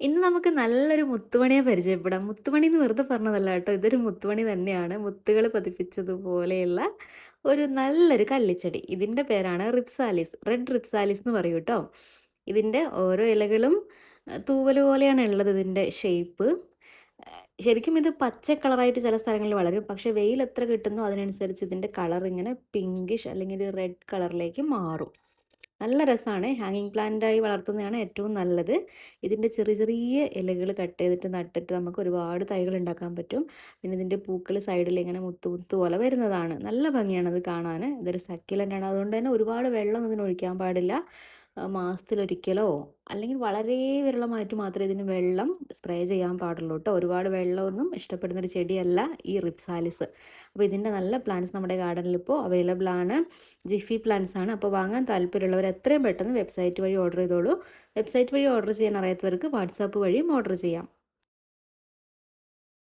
ഇന്ന് നമുക്ക് നല്ലൊരു മുത്തുമണിയെ പരിചയപ്പെടാം. മുത്തുമണി എന്ന് വെറുതെ പറഞ്ഞതല്ല കേട്ടോ. ഇതൊരു മുത്തുമണി തന്നെയാണ്. മുത്തുകൾ പതിപ്പിച്ചതുപോലെയുള്ള ഒരു നല്ലൊരു കള്ളിച്ചെടി. ഇതിന്റെ പേരാണ് റിപ്സാലിസ്. റെഡ് റിപ്സാലിസ് എന്ന് പറയും കേട്ടോ ഇതിന്റെ ഓരോ ഇലകളും തൂവൽ പോലെയാണ് ഉള്ളത് ഇതിന്റെ ഷേപ്പ്. ശരിക്കും ഇത് പച്ച കളറായിട്ട് ചില സ്ഥലങ്ങളിൽ വളരും. പക്ഷേ വെയിൽ എത്ര കിട്ടുന്നോ അതിനനുസരിച്ച് ഇതിന്റെ കളർ ഇങ്ങനെ പിങ്കിഷ് അല്ലെങ്കിൽ റെഡ് കളറിലേക്ക് മാറും. നല്ല രസമാണ് ഹാങ്ങിങ് പ്ലാന്റായി വളർത്തുന്നതാണ് ഏറ്റവും നല്ലത്. ഇതിന്റെ ചെറിയ ചെറിയ ഇലകൾ കട്ട് ചെയ്തിട്ട് നട്ടിട്ട് നമുക്ക് ഒരുപാട് തൈകൾ ഉണ്ടാക്കാൻ പറ്റും. പിന്നെ ഇതിന്റെ പൂക്കൾ സൈഡിൽ ഇങ്ങനെ മുത്ത് മുത്ത് പോലെ വരുന്നതാണ്. നല്ല ഭംഗിയാണ് അത് കാണാന്. ഇതൊരു സക്കിലന്റാണ്. അതുകൊണ്ട് തന്നെ ഒരുപാട് വെള്ളമൊന്നും ഇതിന് ഒഴിക്കാൻ പാടില്ല. മാസത്തിലൊരിക്കലോ അല്ലെങ്കിൽ വളരെ വിരളമായിട്ട് മാത്രമേ ഇതിന് വെള്ളം സ്പ്രേ ചെയ്യാൻ പാടുള്ളൂ കേട്ടോ ഒരുപാട് വെള്ളമൊന്നും ഇഷ്ടപ്പെടുന്ന ഒരു ചെടിയല്ല ഈ റിപ്സാലിസ്. അപ്പോൾ ഇതിന്റെ നല്ല പ്ലാന്റ്സ് നമ്മുടെ ഗാർഡനിൽ ഇപ്പോൾ അവൈലബിൾ ആണ്. ജിഫി പ്ലാന്റ്സ് ആണ്. അപ്പോൾ വാങ്ങാൻ താല്പര്യമുള്ളവർ എത്രയും പെട്ടെന്ന് വെബ്സൈറ്റ് വഴി ഓർഡർ ചെയ്തോളൂ. വെബ്സൈറ്റ് വഴി ഓർഡർ ചെയ്യാൻ അറിയാത്തവർക്ക് വാട്സാപ്പ് വഴിയും ഓർഡർ ചെയ്യാം.